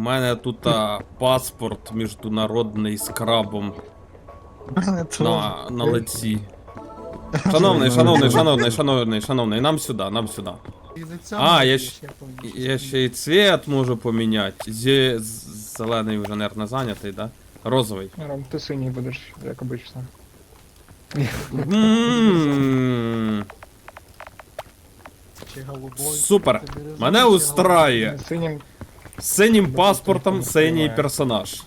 мене тут а, паспорт міжнародний з крабом на, на лиці. Шановний, шановний, шановний, шановний, шановний, нам сюди, нам сюди. А, я щ- Я ще й цвет можу поміняти. Зі... Зелений вже, наверное, зайнятий, да? Розовий. Ром, ти синій будеш, як обично. М, Супер. Мене устраює. Синім З синім паспортом синій персонаж.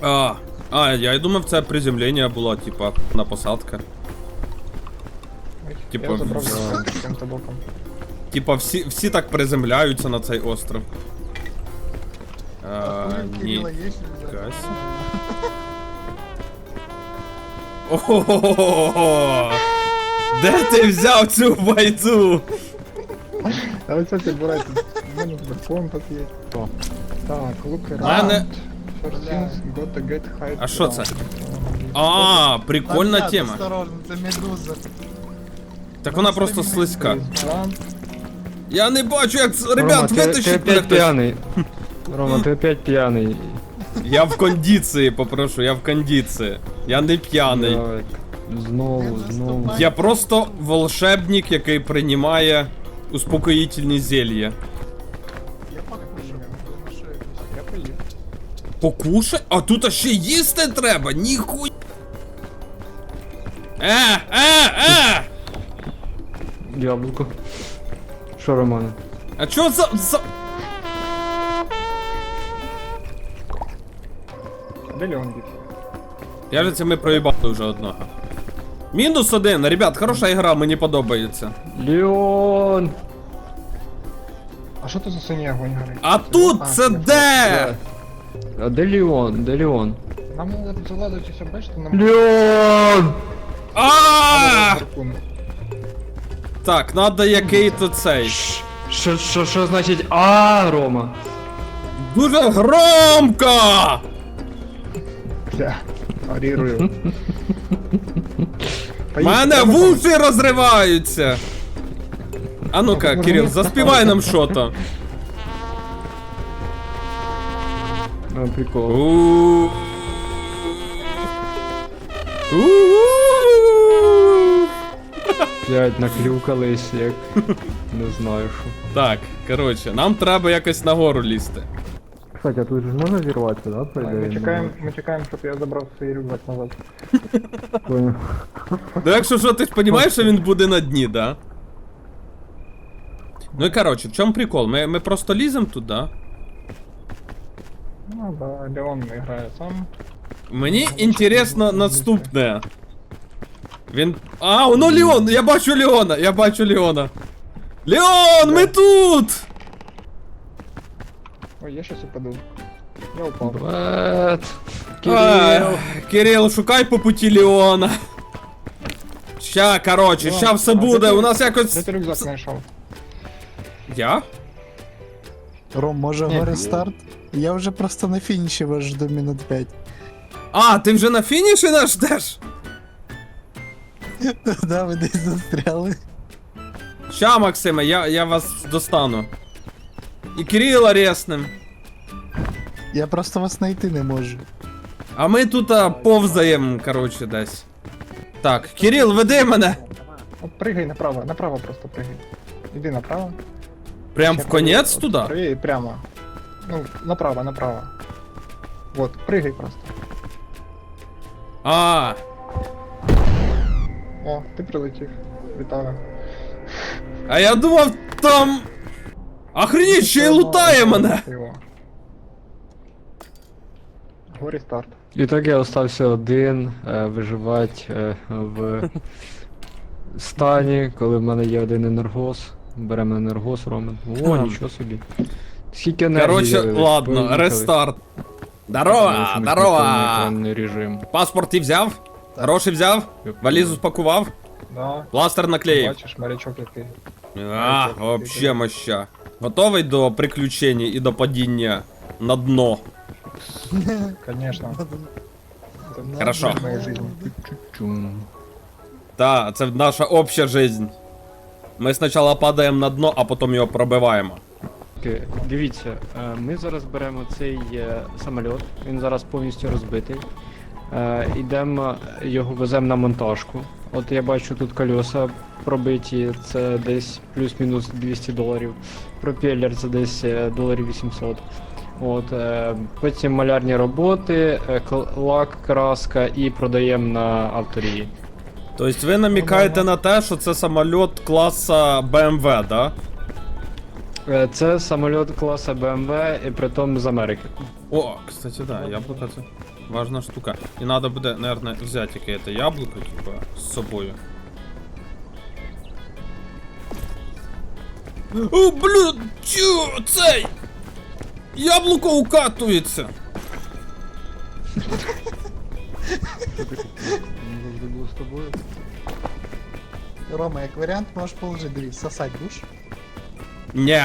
А, а, я думав, це приземлення було, типа, на посадка. Типа, я забрав цим боком. Типа, всі, всі так приземляються на цей остров. А, ні. Ого! Де ти взяв цю байду? А оце ти бурайте. У мене тут є. Так, gotta get high А що це? А, прикольна тема. Осторожно, це медуза. Так вона просто слизька. Я не бачу, як це- Рома, ребят, ти, ти витащіть мене опять хтось. п'яний. Рома, ти опять п'яний. Я в кондиції, попрошу, я в кондиції. Я не п'яний. Давай. Знову, знову. Я просто волшебник, який приймає успокоїтельні зелья. Я покушав. думаю, що. Я поїв. Покушай? А тут ще їсти треба? Ніхуй. Е, е, е! Яблуко. Що, Романе? А чо за. за... Де Леон дівся? Я же це ми проїбали вже одного. Мінус один, ребят, хороша гра, мені подобається. Леон! А що це за синій огонь горить? А тут це де? А де Леон? Де Леон? Нам треба залазитися, бачите, нам... Леон! А! Так, надо який-то цей. Що, що, що значить А, Рома? Дуже громко! Бля, парірую. У мене вуші розриваються! А ну-ка, Кирил, заспівай нам що-то. А, прикол. У. П'ять наклюкались, як не знаю що. Так, коротше, нам треба якось нагору лізти. Кстати, а тут же можна зірватися, да, по Ми чекаємо, ми чекаємо, щоб я забрав свій рюкзак назад. Понял. Ну якщо що, ти ж розумієш, що він буде на дні, да? Ну і коротше, в чому прикол? Ми, ми просто ліземо туди. Ну да, Леон грає сам. Мені інтересно наступне. Він. А, воно Леон! Я бачу Леона! Я бачу Леона! Леон, ми тут! Ой, я щас упаду. Я упав. Бет. А, Кирил. Кирил, шукай по путі Леона. Ща, коротше, ща все буде. У нас Де якось. ти рюкзак знайшов? Я? Ром, може Ні. гори старт? Я вже просто на фініші вас жду минут 5. А, ти вже на фініші нас ждеш? Да, ви десь застряли. Ща, Максиме, я, я вас достану. І Кирила реснем. Я просто вас знайти не можу. А ми тут а, повзаємо, коротше, десь. Так, Кирил, веди мене! От пригай направо, направо просто пригай. Іди направо. Прям Ще в конець туди? Пригай прямо. Ну, направо, направо. Вот, пригай просто. А, О, ти прилетів. Вітаю. а я думав там. Охренеть, ще й лутає мене! Його. Горі старт. І так я остався один е, виживати е, в стані, коли в мене є один енергоз. Беремо енергоз, Ромен. О, Ага. нічого собі. Скільки енергії. З'явилось? ладно, Поїхали. рестарт. Тому Здорово, що ми здорово! екранний режим. Паспорт ти взяв? Гроші взяв? Валізу спакував? Да. Пластир наклеїв. Бачиш, морячок який. А, вообще моща. Готовий до приключень і до падіння на дно? Конечно. Хорошо. Моей жизни. Та, це наша обща жизнь. Ми спочатку падаємо на дно, а потім його пробиваємо. Окей, Дивіться, е, ми зараз беремо цей е, самоліт, він зараз повністю розбитий. Е, Ідемо, його веземо на монтажку. От я бачу тут колеса пробиті, це десь плюс-мінус 200 доларів. Пропеллер це десь е, доларів 800. От, е, потім малярні роботи, е, лак, краска і продаємо на авторії. Тобто ви намікаєте на те, що це самоліт класа BMW, да? Е, Це самоліт класу BMW, і притом з Америки. О, кстати, да, яблуко це важна штука. І треба буде, наверное, взяти яке-то яблуко, типа, з собою. О, блін, чо, цей! Яблуко укатується! Рома, як варіант, можеш положити, дивись, сосать будеш? Ні,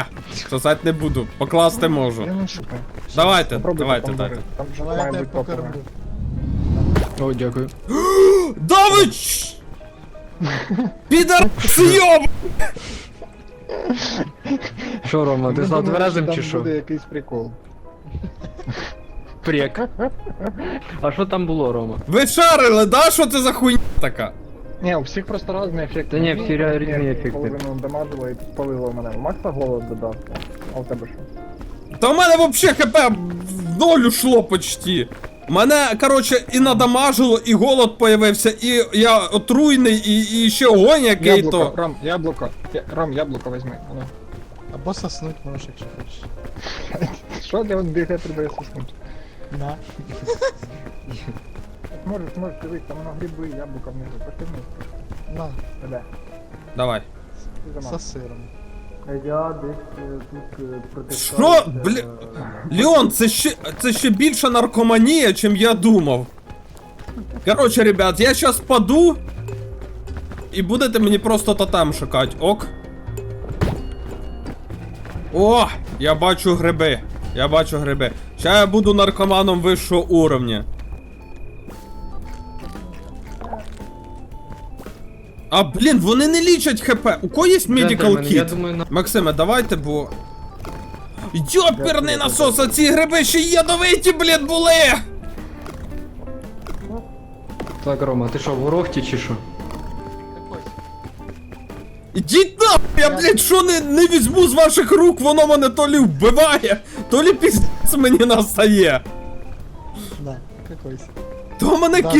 сосать не буду, покласти можу. Я не шукаю. Давайте, Попробуйте давайте, дайте. Там же Давай має бути покормлю. О, дякую. Давич! Підар зйоб! Що, Рома, ти став тверезим що чи там що? буде якийсь прикол. Прек. А що там було, Рома? Ви шарили, да? Що це за хуйня така? Ні, у всіх просто різні ефекти. Та ні, всі Мені ря- різні ефекти. Половину дамажило і спалило мене. У Макса голод додав. А у тебе що? Та в мене вообще хп в ноль ушло почти. Мене, короче, і надамажило, і голод появився, і я отруйний, і, і ще огонь який Яблуко, то. Ром, яблуко. Я- Ром, яблуко візьми. А ну. Або соснуть можеш, якщо хочеш. Що для вас бігає треба соснути? На. Можеш, можеш, дивись, там на гриби, яблука внизу. Пошли вниз. На, Тебе. Давай. Ти за со сиром. Я десь тут Що? Бля. Леон, це ще, це ще більша наркоманія, чим я думав. Короче, ребят, я сейчас паду. І будете мені просто тотем шукати, ок? О, я бачу гриби. Я бачу гриби. Ща я буду наркоманом вищого уровня. А, блін, вони не лічать хп. У кого є медикал Я кіт? думаю, на... Максиме, давайте, бо. Йоперний насос, а ці гриби ще ядовиті, блін, були! Так, Рома, ти що, в горохті чи що? Ідіть нахуй, я, блядь, що не, не візьму з ваших рук, воно мене то лі вбиває, то лі піздець мені настає. На, какойся. То мене Да,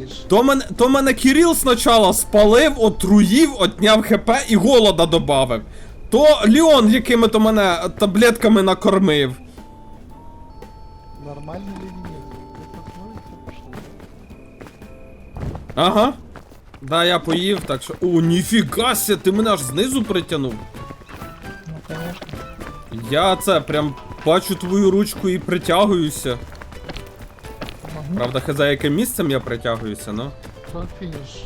їж. то мене, то мене Кирил спочатку спалив, отруїв, отняв хп і голода добавив. То Леон, якими то мене таблетками накормив. Нормальний ли ні? Це. Ага. Да, я поїв, так що. О, ніфіга ся, ти мене аж знизу притягнув. Ну, конечно. Я це прям бачу твою ручку і притягуюся. Правда, за яким місцем я притягуюся, ну. То фініш.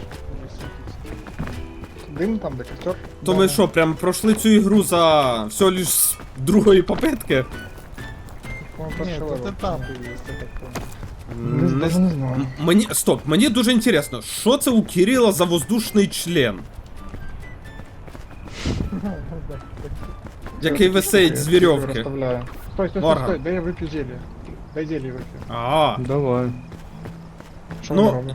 Дим там, де костер. То ми що, прям пройшли цю ігру за всього лиш з другої попитки? Ні, ти левел. там поїсти, так понял. Не, Не даже не знаю. Мені. Стоп, мені дуже інтересно, що це у Кирила за воздушний член? Який висить з вірьовки. Розставляю. Стой, стой, стой, Морган. стой, дай я вип'ю зелье. Дай зелье вип'ю. А, Давай. Що Ну, робить?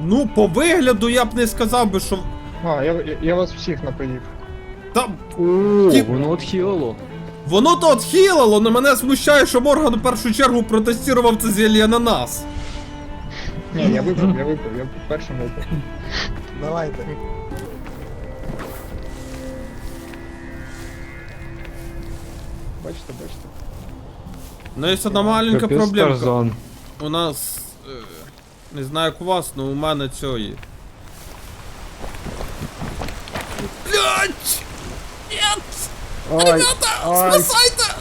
ну по вигляду я б не сказав би, що. А, я, я, я вас всіх напоїв. Та О, Ті- воно отхилило. воно то отхилило, але мене смущає, що Морган у першу чергу протестував це зілля на нас. Ні, я випив, я випив, я першим випив. Давайте. Бачите, бачите. Ну, є одна маленька Капець, проблемка. Тарзан. У нас. е, Не знаю, як у вас, але у мене цієї. Блять! Нет! Ой, Ребята! ай. Спасайте!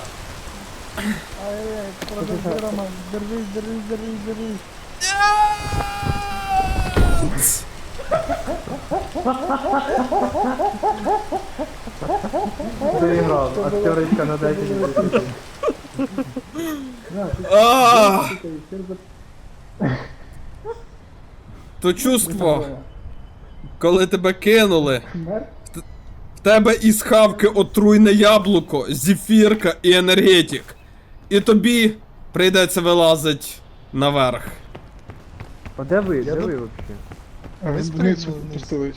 Ай-яй, продовжуй, Рома. Держись, держись, держись, держись. Ганц! Доіграв, актерочка на 10 тисяч. А! То чувство, коли тебе кинули, в в тебе із хавки отруйне яблуко, зефірка і енергетик. І тобі прийдеться вилазить наверх. А де ви? Де ви взагалі? Вниз. спустились.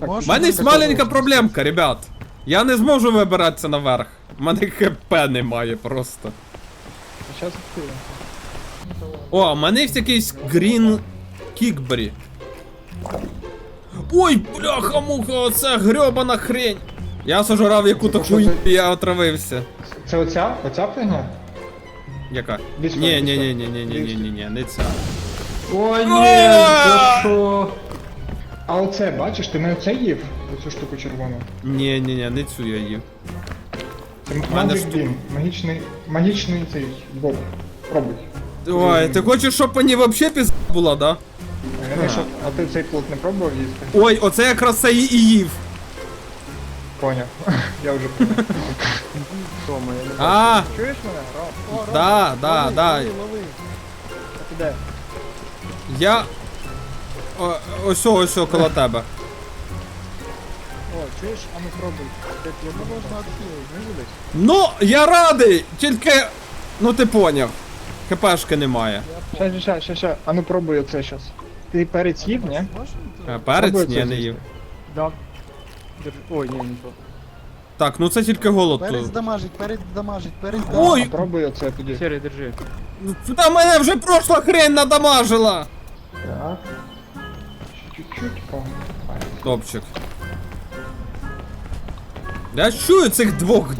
Так, У мене є маленька проблемка, ребят. Я не зможу вибиратися наверх. У мене хп немає просто. Зараз. О, у мене є якийсь Green Kickberry. Ой, бляха муха, оце грьобана хрень. Я сожрав яку-то Що і я отравився. Це оця? Оця фігня? Яка? Ні, ні, ні, ні, ні, ні, ні, ні, ні, не ця. Ой, ні, за що? А оце, бачиш, ти не оце їв? Оцю штуку червону. Ні, ні, ні, не цю я їв. Це мене Magic ж тут- Beam. Магічний, магічний цей боб. Пробуй. Ой, ти хочеш, щоб мені вообще пізда була, да? Я не що- а ти цей плод не пробував їсти? Ой, оце якраз це і і їв. Поняв. Я вже поняв. Тома, я не А, Чуєш мене? Ром? да, да, да. Лови, лови. А ти де? Я. О, ось, ось, коло тебе. О, чуєш, а ну пробуй. Його можна відхилити, не будеш? Ну, я радий, тільки. Ну ти поняв. ХПшки немає. Ща, ща, ща, ща, ща. А ну пробуй оце щас. Ти перець їв, ні? А, Перець Пробуй ні, не їв. Да. Ой, ні, не то. Так, ну це тільки голод. Перець дамажить, перець дамажить, перець дамажить. А пробуй оце тоді. Сірий, держи. Та мене вже пройшла хрень надамажила. Так. Чуть-чуть, по. Топчик. Я чую цих двох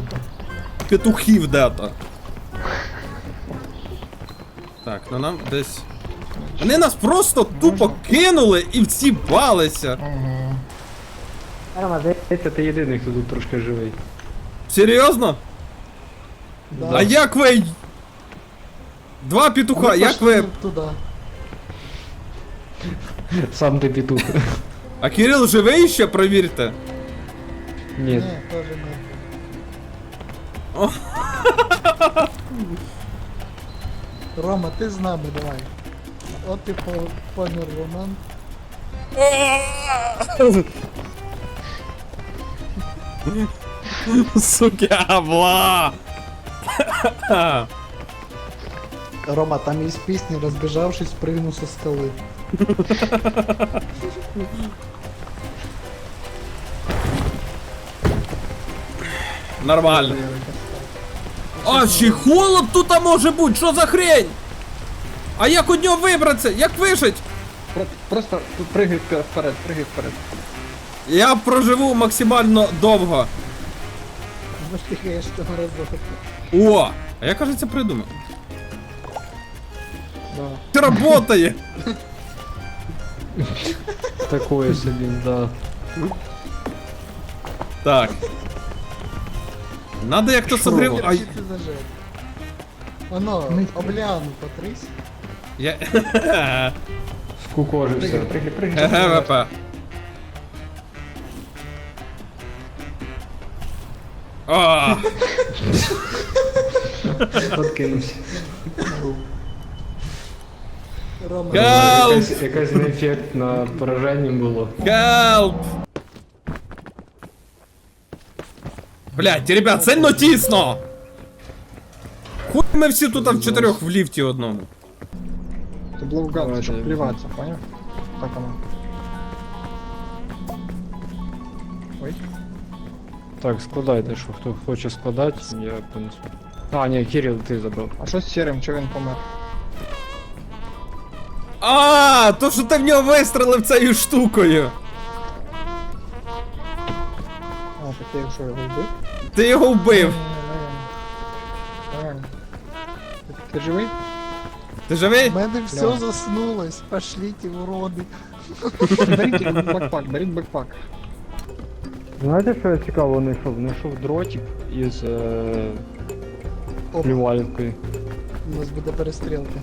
петухів де-то. Так, ну нам десь. Вони нас просто тупо кинули і всі балися. Ага. Рома, здається, ти єдиний, хто тут трошки живий. Серйозно? Да. А як ви. Два петуха, як ви. Туди. Сам ти петух. А Кирил живий ще, провірте. Ні. Ні, теж ні. Рома, ти з нами давай. От ти по- помер Роман. Сукябла! Рома, там із пісні, розбіжавшись, пригнув со скали. Нормально. А, ще й холод тут може бути, що за хрень? А як у нього вибратися? Як вижить? Про- Просто пригай впе- вперед, пригай вперед. Я проживу максимально довго. Ну ж ж того разу. О! А я кажеться придумав. Да. Це работає! Такое собі, да. Так. Надо як то согрів. Ай. Ти зажив. Оно, обляну потрись. Я. Скукожився. Пригай, пригай, пригай. ГГВП. А, Откинувся. Рома, Help! Якась, якась неефектна пораження було. Help! Блять, ребят, сильно тісно! Хуй ми всі тут в чотирьох в ліфті одному. Це блоугад, Давайте. щоб пліватися, поняв? Так воно. Ой. Так, складайте, що хто хоче складати, я понесу. А, ні, Кирил, ти забрав. А що з сірим, чого він помер? А, то що ти в нього вистрелив цією штукою. А, так я що, його вбив? Ти його вбив. Ти, ти живий? Ти живий? У мене все заснулось. Пошліть уроди. Беріть бекпак, беріть бекпак. Знаєте, що я цікаво знайшов? Знайшов дротик із е, Опа, плювалівкою. у нас буде перестрілка.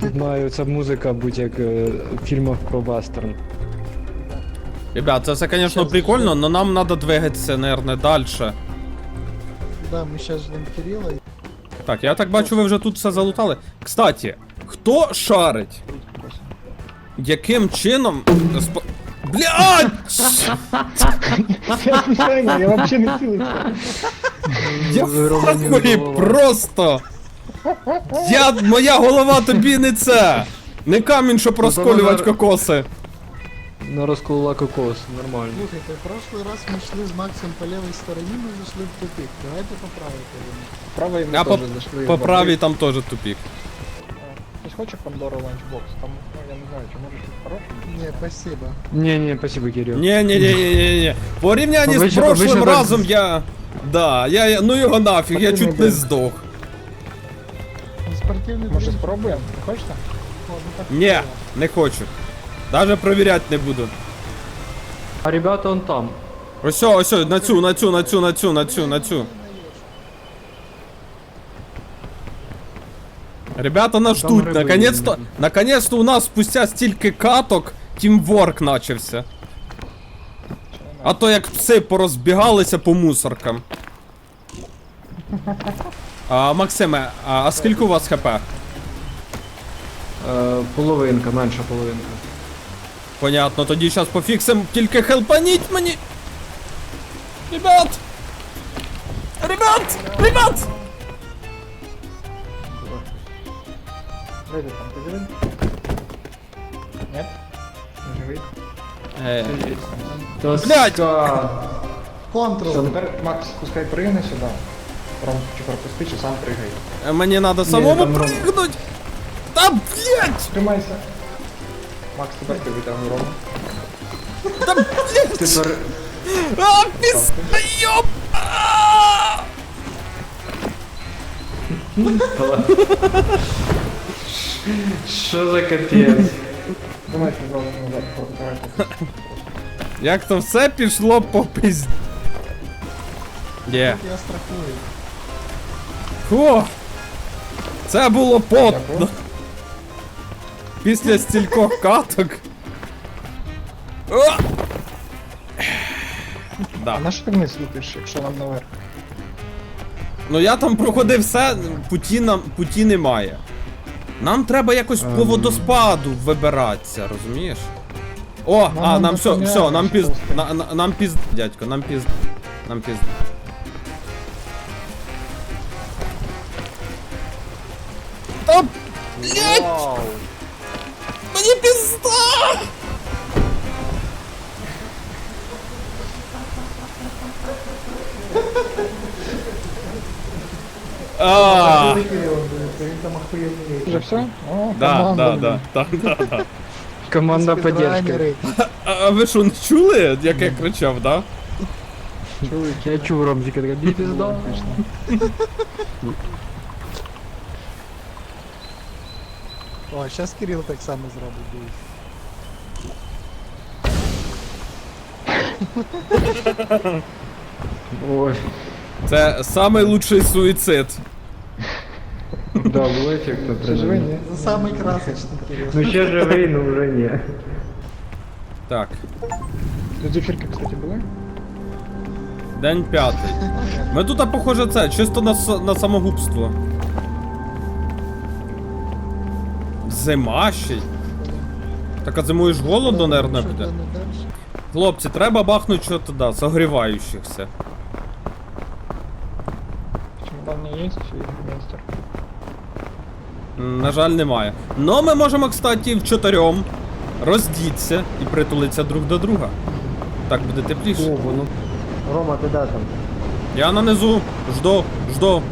Тут має ця музика бути як е, в фільмах про вестерн. Ребят, це все, конечно, прикольно, але нам треба двигатися, наверное, далі. Да, ми зараз ждемо Кирила. і- Так, я так бачу, ви вже тут все залутали. Кстати, хто шарить? Яким чином. Сп... Блядь! Я вообще не цілився. Я в ахуї просто! Я, моя голова тобі не це! Не камінь, щоб розколювати зараз- кокоси. На розколола кокос, нормально. Слухайте, в прошлый раз ми йшли з Максом по лівій стороні, ми зайшли в тупик. Давайте поправити його. Правий ми А по, теж зайшли. по правій там теж тупік. Хтось хоче Пандора ланчбокс? Там, ну я не знаю, чи може щось хороше? Ні, спасибо. Ні, ні, спасибо, Кирил. Ні, ні, ні, ні, ні, ні. Порівнянні з Обично- прошлим обично так- разом я. Да, я, я. Ну його нафіг, я чуть не здох. Спортивний Може дрінк. спробуємо? Не хочете? О, ну так Ні, не хочу. Даже провіряти не буду. А ребята он там. Ось, о, ось, о, на цю, на цю, на цю, на цю, на цю, на цю. Ребята нас Там ждуть, риби наконец-то, наконец-то у нас спустя стільки каток тімворк начався. А то як пси порозбігалися по мусоркам. А, Максиме, а, а скільки у вас хп? Е, половинка, менша половинка. Понятно, тоді зараз пофіксим, тільки хелпаніть мені. Ребят! Ребят! Ребят! Вийди там, ти живий? Ні? Не живий? Е, Блядь! Контрол. Тепер, Макс, пускай пригне сюди. Ром, чи пропусти, чи сам пригай. Е, Мені треба самому там Ром. пригнуть! Та блять! Тримайся. Макс, тепер ти витягуй Рому. Та блять! Тепер А, пізда, А! що за капець? Давайте зробимо назад, протикайте. Як то все пішло по пизді. Є. Я страхую. Фу. Це було потно. Після стількох каток. О! А на що ти вниз лупиш, якщо нам наверх? Ну я там проходив все, путі, нам, путі немає. Нам треба якось по Ем. водоспаду вибиратися, розумієш? О, Нам а, надо нам все, все, нам піз... На, на, нам піз... Дядько, нам піз... Нам піз... блядь! Мені пізда! А. Вже все? О, да, команда. да, да, да, да, да. Команда поддержки. А а ви що, не чули, як я кричав, да? Чули, Я чув Ромзіка, така бі пізда. О, зараз Кирил так само зробить, дивись. Ой, Це самий лучший суїцид. да, було ефектно. Ти живий, ні? Це самий красочний Кирил. Ну ще живий, ну вже ні. Так, Тут зефірки, кстати, були? день п'ятий. Ми тут, а, похоже, це, чисто на, с- на самогубство. Зима ще. Так а зимою ж голодно, наверное, буде. Хлопці, треба бахнути що туди, согріваючихся. Чемодан не є, чи міністр? На жаль, немає. Но ми можемо, кстати, в чотирьом роздіться і притулитися друг до друга. Так буде тепліше. воно. Рома, ти де там? Я на низу, жду, жду.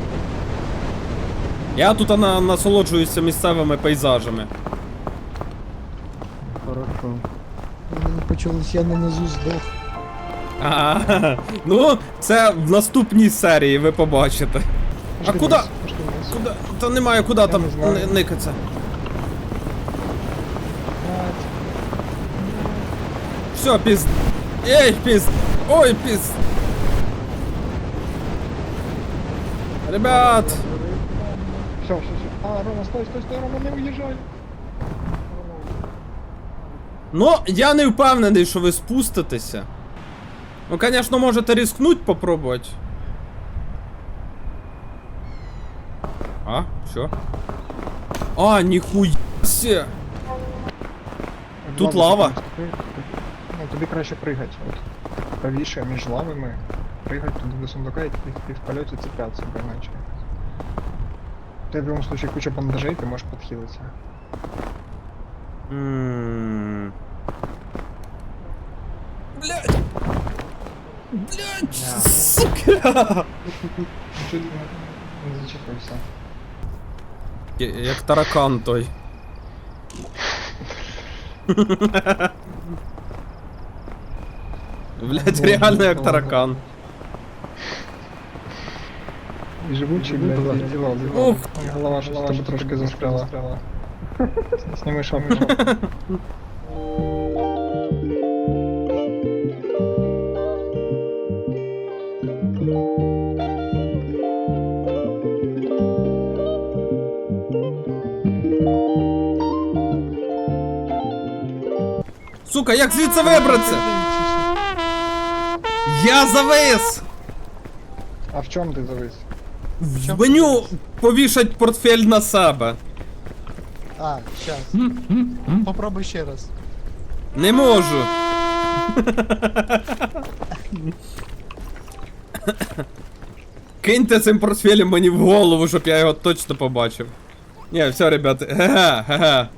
Я тут на, насолоджуюся місцевими пейзажами. Хорошо. Мені почулось, я на низу здох. А, ну, це в наступній серії ви побачите. А куди? Куди? Та немає куди там не никаться. Все, піз. Ей, піз. Ой, піз. Ребят, Все, все, все. Рома, стой, стой, стой, Рома, не уїжджай. Ну, я не впевнений, що ви спуститеся. Ну, звісно, можете рискнуть попробувати. А, що? А, ніхуя сє. Тут лава. Ну, тобі краще пригати. От. Правіше між лавами. Пригать туди до сундука і в польоті цепляться, бо іначе. Ти в будь-якому случае куча бандажей, ти можеш підхилитися. М. Блять! Блять! Сука! Ну, Чуть не, не. Я- Як таракан той. Блять, реально як таракан. І живучий, блядь, і діло. Ух. Голова, що тебе трошки застряла. Сніми шапку. Сука, як звідси вибратися? Я завис! А в чому ти завис? В меню повішать портфель на себе. А, щас. Попробуй ще раз. Не можу. Киньте цим портфелем мені в голову, щоб я його точно побачив. Ні, все, ребята. Ге-ге, ге-ге.